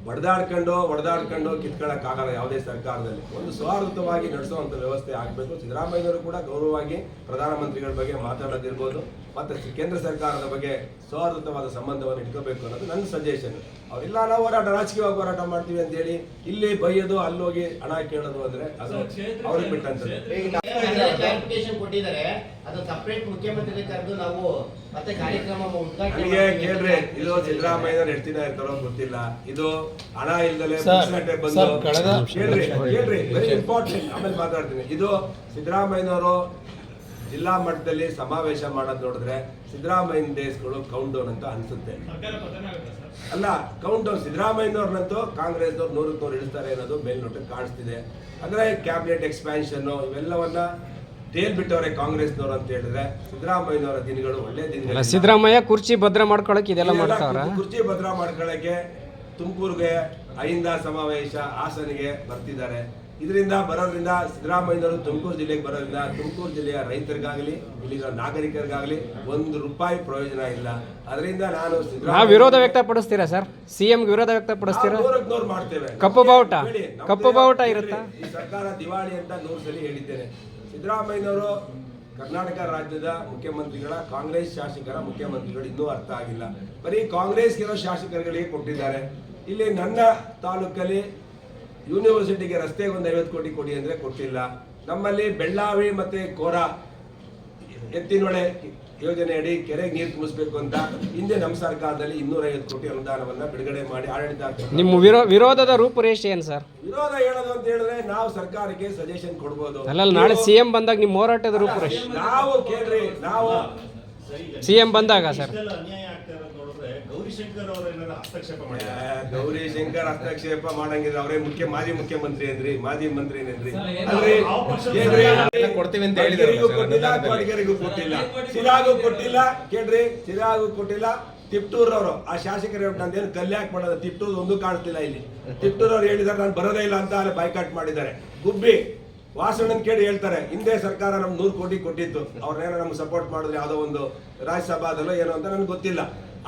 ಬಡ್ದಾಡ್ಕೊಂಡು ಹೊಡೆದಾಡ್ಕೊಂಡು ಕಿತ್ಕೊಳ್ಳೋಕ್ಕಾಗಲ್ಲ ಯಾವುದೇ ಸರ್ಕಾರದಲ್ಲಿ. ಒಂದು ಸ್ವಾರ್ಥವಾಗಿ ನಡೆಸುವಂಥ ವ್ಯವಸ್ಥೆ ಆಗಬೇಕು. ಸಿದ್ದರಾಮಯ್ಯವರು ಕೂಡ ಗೌರವವಾಗಿ ಪ್ರಧಾನಮಂತ್ರಿಗಳ ಬಗ್ಗೆ ಮಾತಾಡೋದಿರ್ಬೋದು ಮತ್ತು ಕೇಂದ್ರ ಸರ್ಕಾರದ ಬಗ್ಗೆ ಸ್ವಾರ್ಥವಾದ ಸಂಬಂಧವನ್ನು ಇಟ್ಕೋಬೇಕು ಅನ್ನೋದು ನನ್ನ ಸಜೆಷನ್ ಅವರಿಲ್ಲ ನಾವು ಹೋರಾಟ ರಾಜಕೀಯವಾಗಿ ಹೋರಾಟ ಮಾಡ್ತೀವಿ ಅಂತ ಹೇಳಿ ಇಲ್ಲಿ ಬೈಯೋದು ಅಲ್ಲೋಗಿ ಹೋಗಿ ಹಣ ಕೇಳೋದು ಅಂದ್ರೆ ಅದು ಅವ್ರಿಗೆ ಬಿಟ್ಟಂತ ಕ್ಲಾರಿಫಿಕೇಶನ್ ಕೊಟ್ಟಿದ್ದಾರೆ. ಅದು ಸಪರೇಟ್ ಮುಖ್ಯಮಂತ್ರಿ ಕರೆದು ನಾವು ಮತ್ತೆ ಕಾರ್ಯಕ್ರಮ ಉದ್ಘಾಟನೆ ನನಗೆ ಮಾಡ್ತೀವಿ ಕೇಳ್ರಿ ಇದು ಸಿದ್ದರಾಮಯ್ಯ ಎಷ್ಟು ದಿನ ಇರ್ತಾರೋ ಗೊತ್ತಿಲ್ಲ. ಇದು ಹಣ ಇಲ್ದಲೆ ಬಂದು ಹೇಳ್ರಿ ವೆರಿ ಇಂಪಾರ್ಟೆಂಟ್ ಆಮೇಲೆ ಮಾತಾಡ್ತೀನಿ. ಇದು ಸಿದ್ದರಾಮಯ್ಯನವರು ಜಿಲ್ಲಾ ಮಟ್ಟದಲ್ಲಿ ಸಮಾವೇಶ ಮಾಡೋದು ನೋಡಿದ್ರೆ ಸಿದ್ದರಾಮಯ್ಯನ ಡೇಸ್ಗಳು ಕೌಂಟ್ ಡೌನ್ ಅಂತ ಅನ್ಸುತ್ತೆ. ಅಲ್ಲ ಕೌಂಟ್ ಡೌನ್ ಸಿದ್ದರಾಮಯ್ಯನವ್ರನ್ನಂತೂ ಕಾಂಗ್ರೆಸ್ನವ್ರು ನೂರಕ್ಕೆ ನೂರು ಇಳಿಸ್ತಾರೆ ಅನ್ನೋದು ಮೇಲ್ನೋಟಕ್ಕೆ ಕಾಣಿಸ್ತಿದೆ. ಅಂದ್ರೆ ಕ್ಯಾಬಿನೆಟ್ ಎಕ್ಸ್ಪ್ಯಾನ್ಷನ್ ಇವೆಲ್ಲವನ್ನ ತೇಲ್ ಬಿಟ್ಟವ್ರೆ ಕಾಂಗ್ರೆಸ್ನವ್ರು ಅಂತ ಹೇಳಿದ್ರೆ ಸಿದ್ದರಾಮಯ್ಯನವರ ದಿನಗಳು ಒಳ್ಳೆ ದಿನ ದಿನಗಳು ಸಿದ್ದರಾಮಯ್ಯ ಕುರ್ಚಿ ಭದ್ರ ಮಾಡ್ಕೊಳಕ್ಕೆ ಇದೆಲ್ಲ ಮಾಡ್ತಾರೆ ಕುರ್ಚಿ- ಭದ್ರ ಮಾಡ್ಕೊಳ್ಳಕ್ಕೆ ತುಮಕೂರಿಗೆ ಅಹಿಂದ ಸಮಾವೇಶ ಹಾಸನಿಗೆ ಬರ್ತಿದ್ದಾರೆ. ಇದರಿಂದ ಬರೋದ್ರಿಂದ ಸಿದ್ದರಾಮಯ್ಯನವರು ತುಮಕೂರು ಜಿಲ್ಲೆಗೆ ಬರೋದ್ರಿಂದ ತುಮಕೂರು ಜಿಲ್ಲೆಯ ರೈತರಿಗಾಗಲಿ ಇಲ್ಲಿನ ನಾಗರಿಕರಿಗಾಗಲಿ ಒಂದು ರೂಪಾಯಿ ಪ್ರಯೋಜನ ಇಲ್ಲ. ಅದರಿಂದ ನಾನು ನಾವು ವಿರೋಧ ವ್ಯಕ್ತಪಡಿಸ್ತೀರಾ ಸರ್? ಸಿಎಂ ವಿರೋಧ ವ್ಯಕ್ತಪಡಿಸ್ತೀರಾ? ನೂರಕ್ಕೆ ಮಾಡ್ತೇವೆ. ಕಪ್ಪು ಬಾವುಟ? ಕಪ್ಪು ಬಾವುಟ ಇರುತ್ತಾ? ಈ ಸರ್ಕಾರ ದಿವಾಳಿ ಅಂತ ನೂರು ಸಲ ಹೇಳಿದ್ದೇನೆ. ಸಿದ್ದರಾಮಯ್ಯವರು ಕರ್ನಾಟಕ ರಾಜ್ಯದ ಮುಖ್ಯಮಂತ್ರಿಗಳ ಕಾಂಗ್ರೆಸ್ ಶಾಸಕರ ಮುಖ್ಯಮಂತ್ರಿಗಳು ಇನ್ನೂ ಅರ್ಥ ಆಗಿಲ್ಲ. ಬರೀ ಕಾಂಗ್ರೆಸ್ ಇರೋ ಶಾಸಕರುಗಳಿಗೆ ಕೊಟ್ಟಿದ್ದಾರೆ. ಇಲ್ಲಿ ನನ್ನ ತಾಲೂಕಲ್ಲಿ ಯೂನಿವರ್ಸಿಟಿಗೆ ರಸ್ತೆಗೆ ಒಂದು ಐವತ್ತು ಕೋಟಿ ಕೊಡಿ ಅಂದರೆ ಕೊಟ್ಟಿಲ್ಲ. ನಮ್ಮಲ್ಲಿ ಬೆಳ್ಳಾವಿ ಮತ್ತು ಕೋರ ಎತ್ತಿನೊಳೆ ಯೋಜನೆಯಡಿ ಕೆರೆಗೆ ನೀರು ತುಂಬಿಸ್ಬೇಕು ಅಂತ ಹಿಂದೆ ನಮ್ಮ ಸರ್ಕಾರದಲ್ಲಿ ಇನ್ನೂರೈವತ್ತು ಕೋಟಿ ಅನುದಾನವನ್ನು ಬಿಡುಗಡೆ ಮಾಡಿ ಆಡಳಿತ ನಿಮ್ಮ ವಿರೋ ವಿರೋಧದ ರೂಪುರೇಷೆ ಏನು ಸರ್? ವಿರೋಧ ಹೇಳೋದು ಅಂತ ಹೇಳಿದ್ರೆ ನಾವು ಸರ್ಕಾರಕ್ಕೆ ಸಜೆಷನ್ ಕೊಡ್ಬೋದು. ಅಲ್ಲ ನಾಳೆ ಸಿಎಂ ಬಂದಾಗ ನಿಮ್ಮ ಹೋರಾಟದ ರೂಪುರೇಷೆ? ನಾವು ಕೇಳ್ರಿ ನಾವು ಸಿಎಂ ಬಂದಾಗ ಸರ್? ಅವರು ಹಸ್ತಕ್ಷೇಪ ಮಾಡಿದ್ದಾರೆ ಗೌರಿ ಶಂಕರ್ ಹಸ್ತಕ್ಷೇಪ ಮಾಡಂಗಿದ್ರೆ ಅವರೇ ಮುಖ್ಯ ಮಾಜಿ ಮುಖ್ಯಮಂತ್ರಿ ಏನ್ರಿ ಮಾಜಿ ಮಂತ್ರಿ ಏನೇನ್ರಿ ಕೊಡ್ತೀವಿ ಅಂತ ಕೊಟ್ಟಿಲ್ಲ. ಕೊಡಗರಿಗೂ ಕೊಟ್ಟಿಲ್ಲ? ಸಿರಾಗೂ ಕೊಟ್ಟಿಲ್ಲ. ಕೇಳ್ರಿ? ಸಿರಾಗೂ ಕೊಟ್ಟಿಲ್ಲ? ತಿಪ್ಟೂರ್ ಅವರು ಆ ಶಾಸಕರು ನಂದೇನು ಕಲ್ಯಾಕ್ ಮಾಡೋದು? ತಿಪ್ಟೂರ್ ಒಂದು ಕಾಣ್ತಿಲ್ಲ ಇಲ್ಲಿ. ತಿಪ್ಟೂರ್ ಅವ್ರು ಹೇಳಿದಾರೆ ನಾನು ಬರೋದೇ ಇಲ್ಲ ಅಂತ ಅಲ್ಲಿ ಬೈಕಾಟ್ ಮಾಡಿದ್ದಾರೆ. ಗುಬ್ಬಿ ವಾಸಣ್ಣನ್ ಕೇಳಿ ಹೇಳ್ತಾರೆ ಹಿಂದೆ ಸರ್ಕಾರ ನಮ್ಗೆ ನೂರು ಕೋಟಿ ಕೊಟ್ಟಿತ್ತು. ಅವ್ರನ್ನೇನೋ ನಮ್ಗೆ ಸಪೋರ್ಟ್ ಮಾಡಿದ್ರೆ ಯಾವುದೋ ಒಂದು ರಾಜ್ಯಸಭಾದಲ್ಲೋ ಏನೋ ಅಂತ ನನಗೆ ಗೊತ್ತಿಲ್ಲ.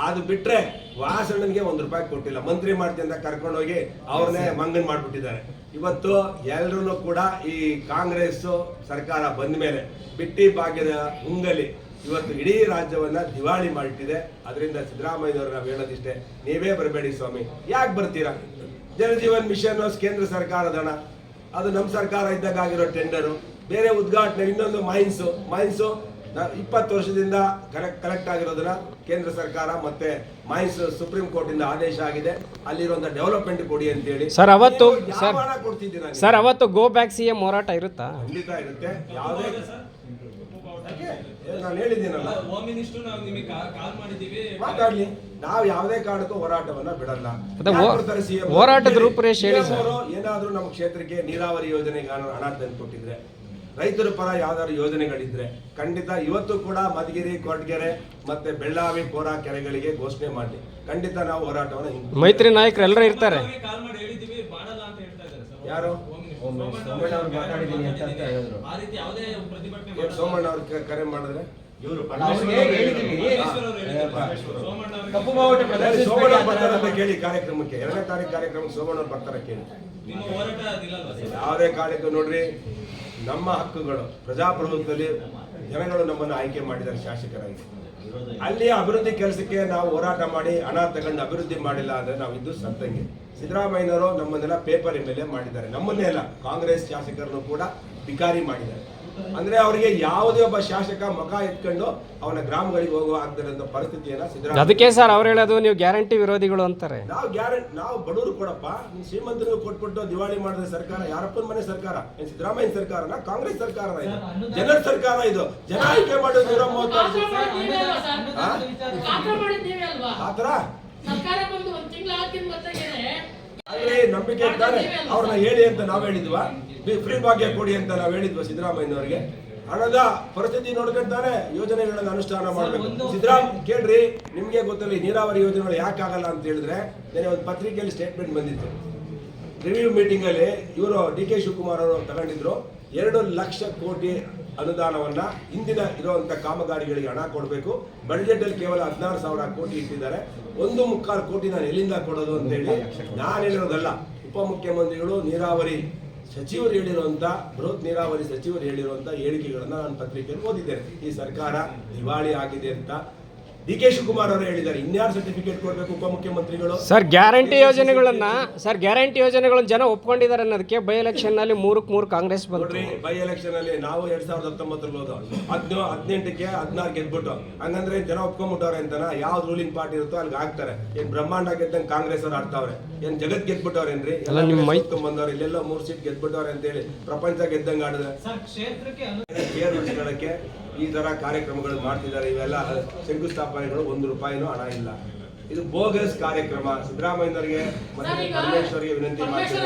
ಅದು ಬಿಟ್ರೆ ವಾಸಣ್ಣನ್ಗೆ ಒಂದು ರೂಪಾಯಿ ಕೊಟ್ಟಿಲ್ಲ. ಮಂತ್ರಿ ಮಾಡ್ತೀನಿ ಅಂತ ಕರ್ಕೊಂಡೋಗಿ ಅವ್ರನ್ನೇ ಮಂಗನ್ ಮಾಡ್ಬಿಟ್ಟಿದ್ದಾರೆ. ಇವತ್ತು ಎಲ್ರೂ ಕೂಡ ಈ ಕಾಂಗ್ರೆಸ್ ಸರ್ಕಾರ ಬಂದ ಮೇಲೆ ಬಿಟ್ಟಿ ಭಾಗ್ಯದ ಉಂಗಲಿ ಇವತ್ತು ಇಡೀ ರಾಜ್ಯವನ್ನ ದಿವಾಳಿ ಮಾಡಿಟ್ಟಿದೆ. ಅದರಿಂದ ಸಿದ್ದರಾಮಯ್ಯನವರು ನಾವು ಹೇಳೋದಿಷ್ಟೇ. ನೀವೇ ಬರಬೇಡಿ ಸ್ವಾಮಿ. ಯಾಕೆ ಬರ್ತೀರಾ? ಜಲಜೀವನ್ ಮಿಷನ್ ಕೇಂದ್ರ ಸರ್ಕಾರದ ಹಣ. ಅದು ನಮ್ಮ ಸರ್ಕಾರ ಇದ್ದಾಗ ಆಗಿರೋ ಟೆಂಡರು ಬೇರೆ ಉದ್ಘಾಟನೆ ಇನ್ನೊಂದು ಮೈನ್ಸು. ಮೈನ್ಸು ಇಪ್ಪತ್ತು ವರ್ಷದಿಂದ ಕರೆಕ್ಟ್ ಕಲೆಕ್ಟ್ ಆಗಿರೋದನ್ನ ಕೇಂದ್ರ ಸರ್ಕಾರ ಮತ್ತೆ ಮೈಸೂರು ಸುಪ್ರೀಂ ಕೋರ್ಟ್ ಇಂದ ಆದೇಶ ಆಗಿದೆ. ಅಲ್ಲಿರುವಂತ ಡೆವಲಪ್ಮೆಂಟ್ ಕೊಡಿ ಅಂತ ಹೇಳಿ ಸರ್, ಅವತ್ತು- ಸರ್- ಹಣ ಕೊಡ್ತಿದ್ದೀರಾ ಸರ್ ಅವತ್ತು ಗೋ ಬ್ಯಾಕ್ ಸಿಎಂ ಹೋರಾಟ ಇರುತ್ತಾ? ಖಂಡಿತ ಇರುತ್ತೆ. ಯಾವುದೇ ನಾನು ಹೇಳಿದ್ದೀನಲ್ಲ. ಹೋಮ್ ಮಿನಿಸ್ಟರ್ ನಾವು ನಿಮಗೆ ಕಾಲ್ ಮಾಡಿದ್ದೀವಿ. ಮಾತಾಡ್ಲಿ. ನಾವು ಯಾವುದೇ ಕಾರಣಕ್ಕೂ ಹೋರಾಟವನ್ನ ಬಿಡಲ್ಲ. ಅದೇ ಯಾಕ್ ಹೋ- ಬರ್ತಾರೆ CM? ಹೋರಾಟದ. ರೂಪುರೇಷೆ ಹೇಳಿ CM ಸರ್. ಅವರು ಏನಾದ್ರೂ ನಮ್ಮ ಕ್ಷೇತ್ರಕ್ಕೆ ನೀರಾವರಿ ಯೋಜನೆಗೆ ಹಣ- ಹಣ ತಂದು ಕೊಟ್ಟಿದ್ರೆ ರೈತರ ಪರ ಯಾವ್ದಾದ್ರು ಯೋಜನೆಗಳಿದ್ರೆ ಖಂಡಿತ ಇವತ್ತು ಕೂಡ ಮಧುಗಿರಿ ಕೊಟ್ಗೆರೆ ಮತ್ತೆ ಬೆಳ್ಳಾವಿ ಕೋರಾ ಕೆರೆಗಳಿಗೆ ಘೋಷಣೆ ಮಾಡಿ. ಖಂಡಿತ ನಾವು ಹೋರಾಟವನ್ನು ಮೈತ್ರಿ ನಾಯಕರು ಎಲ್ಲರೂ ಇರ್ತಾರೆ. ಕಾಲ್ ಮಾಡಿ ಹೇಳಿದ್ದೀವಿ ಮಾಡಲ್ಲ ಅಂತ ಹೇಳ್ತಾ ಇದ್ದಾರೆ ಯಾರು? ಸೋಮಣ್ಣ ಅವ್ರು ಮಾತಾಡಿದ್ದೀನಿ ಅಂತ ಅಂತ ಹೇಳಿದ್ರು. ಆ ರೀತಿ ಯಾವುದೇ ಪ್ರತಿಭಟನೆ ಏನ್. ಸೋಮಣ್ಣ ಅವ್ರ ಕರೆ ಮಾಡಿದ್ರೆ? ಇವರು ಅವ್ರು. ಸೋಮಣ್ಣ ಕಪ್ಪು ಬಾವುಟ ಸೋಮಣ್ಣ ಪ್ರದರ್ಶಿಸಬೇಡಿ ಅಂತ ಬರ್ತಾರೆ ಅಂತ ಕೇಳಿ ಕಾರ್ಯಕ್ರಮಕ್ಕೆ. ಎರಡನೇ ತಾರೀಕು ಕಾರ್ಯಕ್ರಮಕ್ಕೆ ಸೋಮಣ್ಣ ಅವ್ರು ಬರ್ತಾರೆ ಕೇಳಿ. ಯಾವುದೇ ಕಾರ್ಯಕ್ರಮ ನೋಡ್ರಿ. ನಮ್ಮ ಹಕ್ಕುಗಳು, ಪ್ರಜಾಪ್ರಭುತ್ವದಲ್ಲಿ ಜನಗಳು ನಮ್ಮನ್ನು ಆಯ್ಕೆ ಮಾಡಿದ್ದಾರೆ, ಶಾಸಕರಾಗಿ. ಅಲ್ಲಿ ಅಭಿವೃದ್ಧಿ ಕೆಲಸಕ್ಕೆ ನಾವು ಹೋರಾಟ ಮಾಡಿ, ಹಣ ತಗೊಂಡು ಅಭಿವೃದ್ಧಿ ಮಾಡಿಲ್ಲ ಅಂದ್ರೆ ನಾವು ಇದ್ದು ಸತ್ತಂಗೆ. ಸಿದ್ದರಾಮಯ್ಯನವರು ನಮ್ಮನ್ನೆಲ್ಲ ಪೇಪರ್ ಮೇಲೆ ಮಾಡಿದ್ದಾರೆ. ನಮ್ಮನ್ನೇ ಅಲ್ಲ, ಕಾಂಗ್ರೆಸ್ ಶಾಸಕರನ್ನು ಕೂಡ ಭಿಕಾರಿ ಮಾಡಿದ್ದಾರೆ. ಅಂದ್ರೆ ಅವರಿಗೆ ಯಾವುದೇ ಒಬ್ಬ ಶಾಸಕ ಮಗ ಎತ್ಕೊಂಡು ಅವನ ಗ್ರಾಮಗಳಿಗೆ ಹೋಗುವ ಅಂತ ಪರಿಸ್ಥಿತಿಯನ್ನ ಸಿದ್ದರಾಮಯ್ಯ ಅದಕ್ಕೆ ಸರ್ ಅವ್ರು ಹೇಳೋದು ನೀವು ಗ್ಯಾರಂಟಿ ವಿರೋಧಿಗಳು ಅಂತಾರೆ. ನಾವು ಗ್ಯಾರಂಟಿ ನಾವು ಬಡವರು ಕೊಡಪ್ಪ. ನೀನು ಶ್ರೀಮಂತರು ಕೊಟ್ಬಿಟ್ಟು ದಿವಾಳಿ ಮಾಡಿದ ಸರ್ಕಾರ ಯಾರಪ್ಪನ ಮನೆ ಸರ್ಕಾರ ಏನ್ ಸಿದ್ದರಾಮಯ್ಯ ಸರ್ಕಾರನ? ಕಾಂಗ್ರೆಸ್ ಸರ್ಕಾರನ ಇದು? ಜನರ ಸರ್ಕಾರ ಇದು. ಜನ ಆಯ್ಕೆ ಮಾಡೋದು ನೂರ ಮೂವತ್ತಾರು ಆ? ಆತರ ಸರ್ಕಾರ ಬಂದು ಒಂದ್ ತಿಂಗಳು ಆಗಿನ ಗೊತ್ತಾಗಿದೆ. ಅಂದ್ರೆ ನಂಬಿಕೆ ಇದ್ದಾರೆ ಅವ್ರನ್ನ ಹೇಳಿ ಅಂತ ನಾವ್ ಹೇಳಿದ್ವಾ? ಫ್ರೀ ಭಾಗ್ಯ ಕೊಡಿ ಅಂತ ನಾವು ಹೇಳಿದ್ವಿ ಸಿದ್ದರಾಮಯ್ಯನವರಿಗೆ. ಹಣದ ಪರಿಸ್ಥಿತಿ ನೋಡ್ಕೊಂತಾನೆ ಯೋಜನೆಗಳನ್ನ ಅನುಷ್ಠಾನ ಮಾಡಬೇಕು. ಸಿದ್ದರಾಮ್ ಕೇಳ್ರಿ ನಿಮ್ಗೆ ಗೊತ್ತಲ್ಲ ನೀರಾವರಿ ಯೋಜನೆಗಳು ಯಾಕೆ ಆಗಲ್ಲ ಅಂತ ಹೇಳಿದ್ರೆ ನೆನೆ ಒಂದು ಪತ್ರಿಕೆಯಲ್ಲಿ ಸ್ಟೇಟ್ಮೆಂಟ್ ಬಂದಿತ್ತು. ರಿವ್ಯೂ ಮೀಟಿಂಗ್ ಅಲ್ಲಿ ಇವರು ಡಿ ಕೆ ಶಿವಕುಮಾರ್ ಅವರು ತಗೊಂಡಿದ್ರು ಎರಡು ಲಕ್ಷ ಕೋಟಿ ಅನುದಾನವನ್ನ ಇಂದಿನ ಇರುವಂತ ಕಾಮಗಾರಿಗಳಿಗೆ ಹಣ ಕೊಡಬೇಕು. ಬಜೆಟ್ ಅಲ್ಲಿ ಕೇವಲ ಹದಿನಾರು ಸಾವಿರ ಕೋಟಿ ಇಟ್ಟಿದ್ದಾರೆ. ಒಂದು ಮುಕ್ಕಾಲು ಕೋಟಿ ನಾನು ಎಲ್ಲಿಂದ ಕೊಡೋದು ಅಂತ ಹೇಳಿ ನಾನು ಹೇಳಿರೋದಲ್ಲ ಉಪಮುಖ್ಯಮಂತ್ರಿಗಳು ನೀರಾವರಿ ಸಚಿವರು ಹೇಳಿರುವಂಥ ಬೃಹತ್ ನೀರಾವರಿ ಸಚಿವರು ಹೇಳಿರುವಂಥ ಹೇಳಿಕೆಗಳನ್ನು ನಾನು ಪತ್ರಿಕೆಯಲ್ಲಿ ಓದಿದ್ದೇನೆ. ಈ ಸರ್ಕಾರ ದಿವಾಳಿ ಆಗಿದೆ ಅಂತ ಡಿ ಕೆ ಶಿವಕುಮಾರ್ ಅವರು ಹೇಳಿದ್ದಾರೆ. ಇನ್ಯಾರು ಸರ್ಟಿಫಿಕೇಟ್ ಕೊಡಬೇಕು ಉಪಮುಖ್ಯಮಂತ್ರಿಗಳು? ಸರ್ ಗ್ಯಾರಂಟಿ ಯೋಜನೆಗಳನ್ನ ಸರ್ ಗ್ಯಾರಂಟಿ ಯೋಜನೆಗಳನ್ನ ಜನ ಒಪ್ಕೊಂಡಿದ್ದಾರೆ ಅನ್ನೋದಕ್ಕೆ ಬೈ ಎಲೆಕ್ಷನ್ನಲ್ಲಿ ಮೂರಕ್ಕೆ ಮೂರು ಕಾಂಗ್ರೆಸ್ ಬಂದ್ರಿ ಬೈ ಎಲೆಕ್ಷನ್ ಅಲ್ಲಿ ನಾವು ಎರಡ್ ಸಾವಿರದ ಹತ್ತೊಂಬತ್ತರಲ್ಲಿ ಹೋದ ಹದಿನ ಹದಿನೆಂಟಕ್ಕೆ ಹದಿನಾರು ಗೆದ್ಬಿಟ್ಟು ಹಂಗಂದ್ರೆ ಜನ ಒಪ್ಕೊಂಡ್ಬಿಟ್ಟವ್ರೆ ಅಂತನ? ಯಾವ ರೂಲಿಂಗ್ ಪಾರ್ಟಿ ಇರುತ್ತೋ ಅಲ್ಲಿಗೆ ಹಾಕ್ತಾರೆ ಏನ್ ಬ್ರಹ್ಮಾಂಡ ಗೆದ್ದಂಗೆ ಕಾಂಗ್ರೆಸ್ ಅವ್ರು ಆಡ್ತಾವ್ರೆ. ಏನ್ ಜಗತ್ ಗೆದ್ಬಿಟ್ಟವ್ರೇನ್ರಿ? ಎಲ್ಲ ನಿಮ್ಮ ಮೈ- ತುಂಬಂದವ್ರು ಇಲ್ಲೆಲ್ಲ ಮೂರ್ ಸೀಟ್ ಗೆದ್ಬಿಟ್ಟವ್ರೆ ಅಂತ ಹೇಳಿ ಪ್ರಪಂಚ ಗೆದ್ದಂಗೆ ಆಡಿದ್ರೆ. ಈ ತರ ಕಾರ್ಯಕ್ರಮಗಳು ಮಾಡ್ತಿದ್ದಾರೆ. ಇವೆಲ್ಲ ಶಂಕುಸ್ಥಾಪನೆಗಳು ಒಂದು ರೂಪಾಯಿನೂ ಹಣ ಇಲ್ಲ. ಇದು ಬೋಗಸ್ ಕಾರ್ಯಕ್ರಮ. ಸಿದ್ದರಾಮಯ್ಯನವರಿಗೆ ಮತ್ತೆ ಪರಮೇಶ್ವರಿಗೆ ವಿನಂತಿ ಮಾಡ್ತೀವಿ